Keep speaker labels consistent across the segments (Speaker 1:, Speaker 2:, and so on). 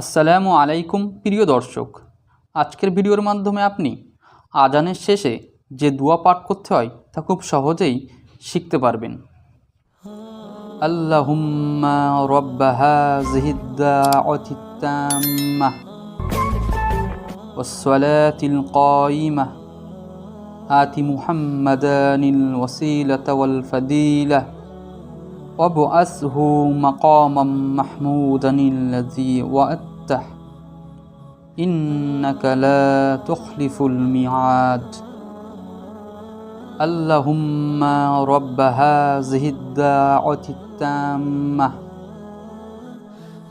Speaker 1: আসসালামু আলাইকুম, প্রিয় দর্শক। আজকের ভিডিওর মাধ্যমে আপনি আজানের শেষে যে দোয়া পাঠ করতে হয়, তা খুব সহজেই শিখতে পারবেন। আল্লাহুম্মা রব্বা হাযিহিদ-দা'ওয়াতি আত-তাম্মাহ ওয়াস-সালাতিল কায়িমাহ আতি মুহাম্মাদানিল ওয়াসিলাতা ওয়াল ফাদিলা। وابعثه مقاما محمودا الذي وعدته إنك لا تخلف الميعاد. اللهم رب هذه الداعة التامة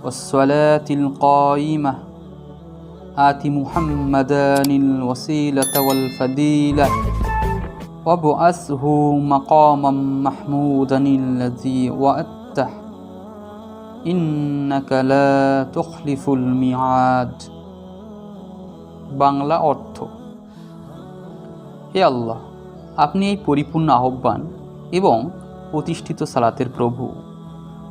Speaker 1: والصلاة القائمة. آت محمدا الوسيلة والفضيلة. وابعثه مقاما محمودا الذي وعدته إنك لا تخلف الميعاد বাংলা অর্থ হে আল্লাহ আপনি এই পরিপূর্ণ আহ্বান এবং প্রতিষ্ঠিত সালাতের প্রভু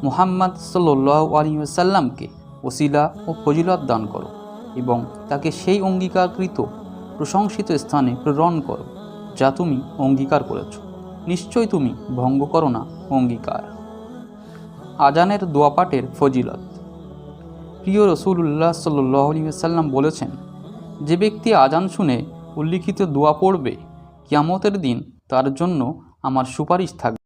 Speaker 1: মুহাম্মদ সাল্লাহ আলিয়াল্লামকে ওসিলা ও ফজিলত দান করো এবং তাকে সেই অঙ্গীকারকৃত প্রশংসিত স্থানে প্রেরণ করো যা তুমি অঙ্গীকার করেছ। নিশ্চয় তুমি ভঙ্গ করো না অঙ্গীকার। আজানের দোয়াপাটের ফজিলত। প্রিয় রসুল্লাহ সাল্লাম বলেছেন, যে ব্যক্তি আজান শুনে উল্লিখিত দোয়া পড়বে, কিয়ামতের দিন তার জন্য আমার সুপারিশ থাকবে।